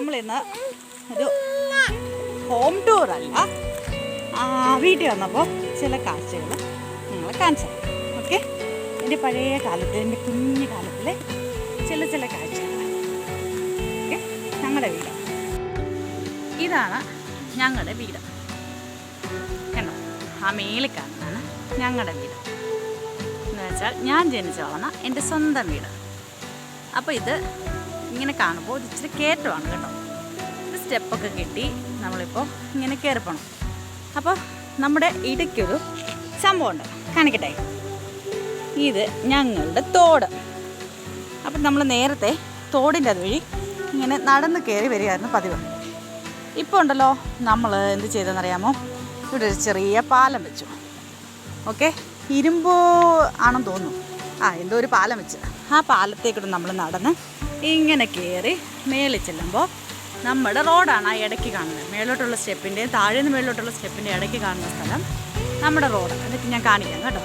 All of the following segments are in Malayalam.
നമ്മളിന്ന് ഒരു ഹോം ടൂർ അല്ല. വീട്ടിൽ വന്നപ്പോൾ ചില കാഴ്ചകൾ നിങ്ങളെ കാണിച്ചു ഓക്കെ എന്റെ പഴയ കാലത്ത് എന്റെ കുഞ്ഞു കാലത്തിലെ ചില ചില കാഴ്ചകൾ ഓക്കെ ഞങ്ങളുടെ വീട്. ഇതാണ് ഞങ്ങളുടെ വീട്. കണ്ടോ? ആ മേളിൽ കാണുന്നതാണ് ഞങ്ങളുടെ വീട്. എന്ന് വെച്ചാൽ ഞാൻ ജനിച്ചു വളർന്ന എന്റെ സ്വന്തം വീട്. അപ്പോൾ ഇത് ഇങ്ങനെ കാണുമ്പോൾ ഒരു ഇച്ചിരി കയറ്റമാണ് കേട്ടോ. ഇത് സ്റ്റെപ്പൊക്കെ കിട്ടി നമ്മളിപ്പോൾ ഇങ്ങനെ കയറിപ്പോണം അപ്പോൾ നമ്മുടെ ഇടയ്ക്കൊരു സംഭവമുണ്ട്. കാണിക്കട്ടെ? ഇത് ഞങ്ങളുടെ തോട്. അപ്പം നമ്മൾ നേരത്തെ തോടിന്റെ അതുവഴി ഇങ്ങനെ നടന്ന് കയറി വരികയായിരുന്നു പതിവ്. ഇപ്പോൾ ഉണ്ടല്ലോ നമ്മൾ എന്ത് ചെയ്തെന്നറിയാമോ ഇവിടെ ഒരു ചെറിയ പാലം വെച്ചു. ഓക്കെ? ഇരുമ്പോ ആണെന്ന് തോന്നുന്നു. ആ എന്തോ ഒരു പാലം വെച്ച്. ആ പാലത്തേക്കൂടെ നമ്മൾ നടന്ന് ഇങ്ങനെ കയറി മേളിൽ ചെല്ലുമ്പോൾ നമ്മുടെ റോഡാണ് ആ ഇടയ്ക്ക് കാണുന്നത്. മേലോട്ടുള്ള സ്റ്റെപ്പിന്റെയും താഴെ നിന്ന് മേലോട്ടുള്ള സ്റ്റെപ്പിന്റെ ഇടയ്ക്ക് കാണുന്ന സ്ഥലം നമ്മുടെ റോഡ് എന്നിട്ട് ഞാൻ കാണിക്കാം കേട്ടോ.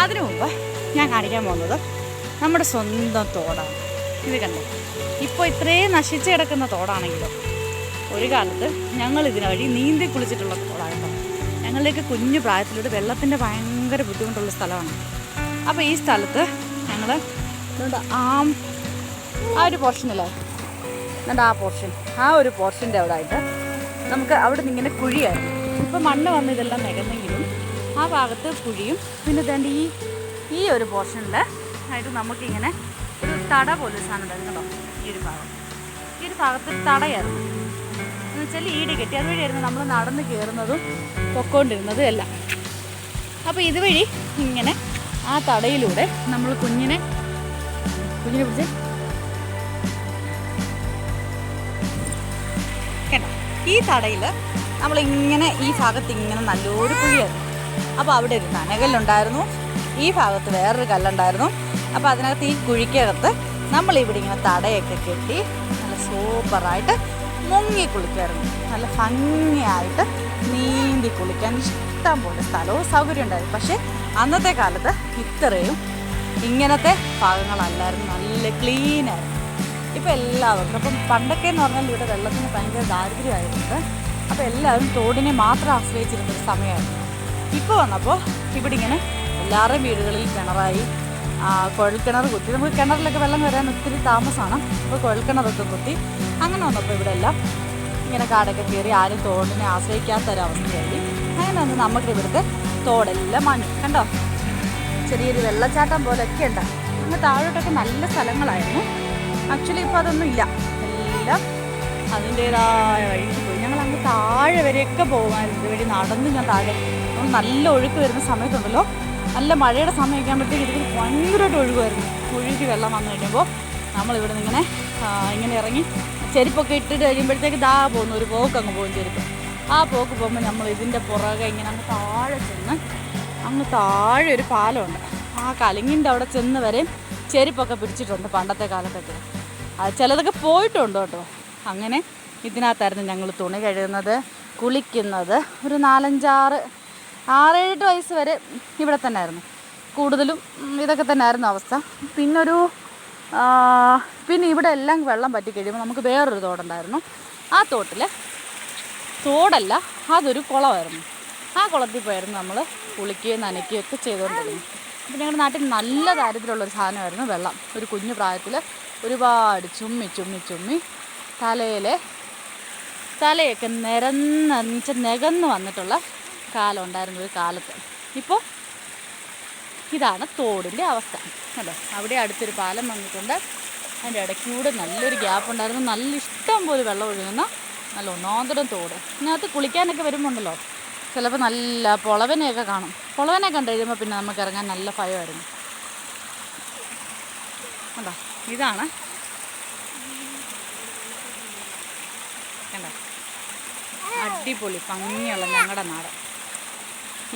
അതിനു മുമ്പ് ഞാൻ കാണിക്കാൻ പോകുന്നത് നമ്മുടെ സ്വന്തം തോടാണ്. ഇത് കണ്ടോ? ഇപ്പോൾ ഇത്രയും നശിച്ച് കിടക്കുന്ന തോടാണെങ്കിലും ഒരു കാലത്ത് ഞങ്ങൾ ഇതിന് വഴി നീന്തി കുളിച്ചിട്ടുള്ള തോടാണ് കേട്ടോ. ഞങ്ങളുടെയൊക്കെ കുഞ്ഞു പ്രായത്തിലൂടെ വെള്ളത്തിന്റെ ഭയങ്കര ബുദ്ധിമുട്ടുള്ള സ്ഥലമാണ്. അപ്പോൾ ഈ സ്ഥലത്ത് ഞങ്ങൾ ആ ആ ഒരു പോർഷനല്ലേ എന്നിട്ട് ആ പോർഷൻ ആ ഒരു പോർഷന്റെ അവിടെ ആയിട്ട് നമുക്ക് അവിടെ നിന്ന് ഇങ്ങനെ കുഴിയായിരുന്നു ഇപ്പോൾ മണ്ണ് വന്ന് ഇതെല്ലാം നികന്നെങ്കിലും ആ ഭാഗത്ത് കുഴിയും പിന്നെ ഇതേണ്ട ഈ ഈ ഒരു പോർഷനിൽ ആയിട്ട് നമുക്കിങ്ങനെ ഒരു തട പോലെ സാധനം ഉണ്ടായിരുന്നു കേട്ടോ ഈ ഒരു ഭാഗം. ഈ ഒരു ഭാഗത്ത് തടയായിരുന്നു. എന്ന് വെച്ചാൽ ഈട് കെട്ടി അതുവഴിയായിരുന്നു നമ്മൾ നടന്ന് കയറുന്നതും പൊക്കോണ്ടിരുന്നതും എല്ലാം. അപ്പോൾ ഇതുവഴി ഇങ്ങനെ ആ തടയിലൂടെ നമ്മൾ കുഞ്ഞിനെ കുഞ്ഞിനെ പിടിച്ച് കേട്ടോ ഈ തടയിൽ നമ്മളിങ്ങനെ ഈ ഭാഗത്ത് ഇങ്ങനെ നല്ലൊരു കുഴിയായിരുന്നു അപ്പോൾ അവിടെ ഒരു നനകല്ലുണ്ടായിരുന്നു. ഈ ഭാഗത്ത് വേറൊരു കല്ലുണ്ടായിരുന്നു. അപ്പോൾ അതിനകത്ത് ഈ കുഴിക്കകത്ത് നമ്മളിവിടെ ഇങ്ങനെ തടയൊക്കെ കെട്ടി നല്ല സൂപ്പറായിട്ട് മുങ്ങി കുളിക്കുമായിരുന്നു നല്ല ഭംഗിയായിട്ട് നീന്തി കുളിക്കാൻ ഇഷ്ടം പോലെ സ്ഥലവും സൗകര്യം ഉണ്ടായിരുന്നു. പക്ഷേ അന്നത്തെ കാലത്ത് ഇത്രയും ഇങ്ങനത്തെ ഭാഗങ്ങളല്ലായിരുന്നു. നല്ല ക്ലീനായിരുന്നു ഇപ്പോൾ എല്ലാവർക്കും അപ്പം പണ്ടൊക്കെ എന്ന് പറഞ്ഞാൽ ഇവിടെ വെള്ളത്തിന് ഭയങ്കര ദാരിദ്ര്യമായിട്ടുണ്ട്. അപ്പോൾ എല്ലാവരും തോടിനെ മാത്രം ആശ്രയിച്ചിരുന്ന ഒരു സമയമായിരുന്നു. ഇപ്പോൾ വന്നപ്പോൾ ഇവിടെ ഇങ്ങനെ എല്ലാവരുടെയും വീടുകളിൽ കിണറായി കുഴൽക്കിണർ കുത്തി. നമുക്ക് കിണറിലൊക്കെ വെള്ളം വരാൻ ഒത്തിരി താമസമാണ്. അപ്പോൾ കുഴൽക്കിണറൊക്കെ കുത്തി. അങ്ങനെ വന്നപ്പോൾ ഇവിടെ എല്ലാം ഇങ്ങനെ കാടൊക്കെ കയറി ആരും തോടിനെ ആശ്രയിക്കാത്തൊരവസ്ഥയായി. അങ്ങനെ വന്ന് നമുക്ക് ഇവിടുത്തെ തോടെല്ലാം മാഞ്ഞു. കണ്ടോ? ചെറിയൊരു വെള്ളച്ചാട്ടം പോലെയൊക്കെ ഉണ്ടാകും അങ്ങ് താഴോട്ടൊക്കെ നല്ല സ്ഥലങ്ങളായിരുന്നു. ആക്ച്വലി ഇപ്പോൾ അതൊന്നും ഇല്ല എല്ലാം അതിന്റേതായ വഴിക്ക് പോയി. ഞങ്ങൾ അങ്ങ് താഴെ വരെയൊക്കെ പോകുമായിരുന്നു ഇതുവഴി നടന്ന് ഞാൻ താഴെ. നല്ല ഒഴുക്ക് വരുന്ന സമയത്തുണ്ടല്ലോ. നല്ല മഴയുടെ സമയമൊക്കെ ആകുമ്പോഴത്തേക്ക് ഇതിൽ ഭയങ്കരമായിട്ട് ഒഴുകുമായിരുന്നു. ഒഴുകി വെള്ളം വന്നു കഴിയുമ്പോൾ നമ്മളിവിടെ നിന്ന് ഇങ്ങനെ ഇങ്ങനെ ഇറങ്ങി ചെരുപ്പൊക്കെ ഇട്ടിട്ട് കഴിയുമ്പോഴത്തേക്ക് ദാ പോകുന്നു. ഒരു പോക്ക് അങ്ങ് പോകും ചെരുപ്പ്. ആ പോക്ക് പോകുമ്പോൾ നമ്മൾ ഇതിന്റെ പുറകെ ഇങ്ങനെ അങ്ങ് താഴെ ചെന്ന് അങ്ങ് താഴെ ഒരു പാലമുണ്ട്. ആ കലിങ്ങിന്റെ അവിടെ ചെന്ന് വരെയും ചെരുപ്പൊക്കെ പിടിച്ചിട്ടുണ്ട് പണ്ടത്തെ കാലത്തൊക്കെ. ചിലതൊക്കെ പോയിട്ടുണ്ട് കേട്ടോ? അങ്ങനെ ഇതിനകത്തായിരുന്നു ഞങ്ങൾ തുണി കഴുകുന്നത് കുളിക്കുന്നത്. ഒരു നാലഞ്ചാറ് ആറേഴെട്ട് വയസ്സ് വരെ ഇവിടെ തന്നെ ആയിരുന്നു കൂടുതലും ഇതൊക്കെ തന്നെ ആയിരുന്നു അവസ്ഥ. പിന്നൊരു പിന്നെ ഇവിടെ എല്ലാം വെള്ളം പറ്റി കഴിയുമ്പോൾ നമുക്ക് വേറൊരു തോടുണ്ടായിരുന്നു. ആ തോട്ടിൽ തോടല്ല അതൊരു കുളമായിരുന്നു. ആ കുളത്തിൽ പോയായിരുന്നു നമ്മൾ കുളിക്കുകയും നനയ്ക്കുകയും ഒക്കെ ചെയ്തുകൊണ്ടിരുന്നു അപ്പോൾ ഞങ്ങളുടെ നാട്ടിൽ നല്ല ദാരിദ്ര്യമുള്ളൊരു സാധനമായിരുന്നു വെള്ളം. ഒരു കുഞ്ഞു പ്രായത്തിൽ ഒരുപാട് ചുമ്മി ചുമ്മി ചുമ്മി തലയിലെ തലയൊക്കെ നിരന്ന് എന്നുവെച്ചാൽ നികന്ന് വന്നിട്ടുള്ള കാലം ഉണ്ടായിരുന്നു ഒരു കാലത്ത്. ഇപ്പോൾ ഇതാണ് തോടിന്റെ അവസ്ഥ. കണ്ടോ അവിടെ അടുത്തൊരു പാലം വന്നിട്ടുണ്ട്. അതിന്റെ ഇടയ്ക്കൂടെ നല്ലൊരു ഗ്യാപ്പ് ഉണ്ടായിരുന്നു. നല്ല ഇഷ്ടം പോലെ വെള്ളം ഒഴുകുന്ന നല്ല ഒന്നാന്തരം തോട്. ഇതിനകത്ത് കുളിക്കാനൊക്കെ വരുമ്പോണ്ടല്ലോ? ചിലപ്പോൾ നല്ല പൊളവനെയൊക്കെ കാണും. പൊളവനെ കണ്ടു കഴിയുമ്പോൾ പിന്നെ നമുക്ക് ഇറങ്ങാൻ നല്ല ഭയമായിരുന്നു. കണ്ടോ? ഇതാണ്. അടിപൊളി ഭംഗിയുള്ള ഞങ്ങളുടെ നാട്.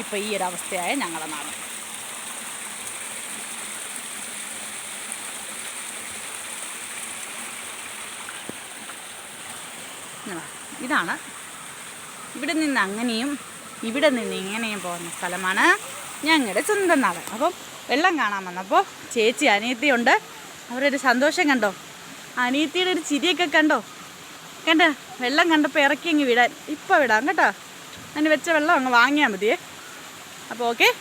ഇപ്പം ഈ ഒരു അവസ്ഥയായ ഞങ്ങളുടെ നാട്. ഇതാ, ഇതാണ്. ഇവിടെ നിന്ന് അങ്ങനെയും ഇവിടെ നിന്ന് ഇങ്ങനെയും പോകുന്ന സ്ഥലമാണ് ഞങ്ങളുടെ സ്വന്തം നാട്. അപ്പം വെള്ളം കാണാൻ വന്നപ്പോൾ ചേച്ചി അനിയത്തിയുണ്ട്. അവരൊരു സന്തോഷം കണ്ടോ? അനിയത്തിയുടെ ഒരു ചിരിയൊക്കെ കണ്ടോ? കണ്ട? വെള്ളം കണ്ടപ്പോൾ ഇറക്കി അങ്ങ് വിടാൻ. ഇപ്പം വിടാം കേട്ടോ. അതിന് വെച്ച വെള്ളം അങ്ങ് വാങ്ങിയാൽ മതിയേ. അപ്പോൾ ഓക്കെ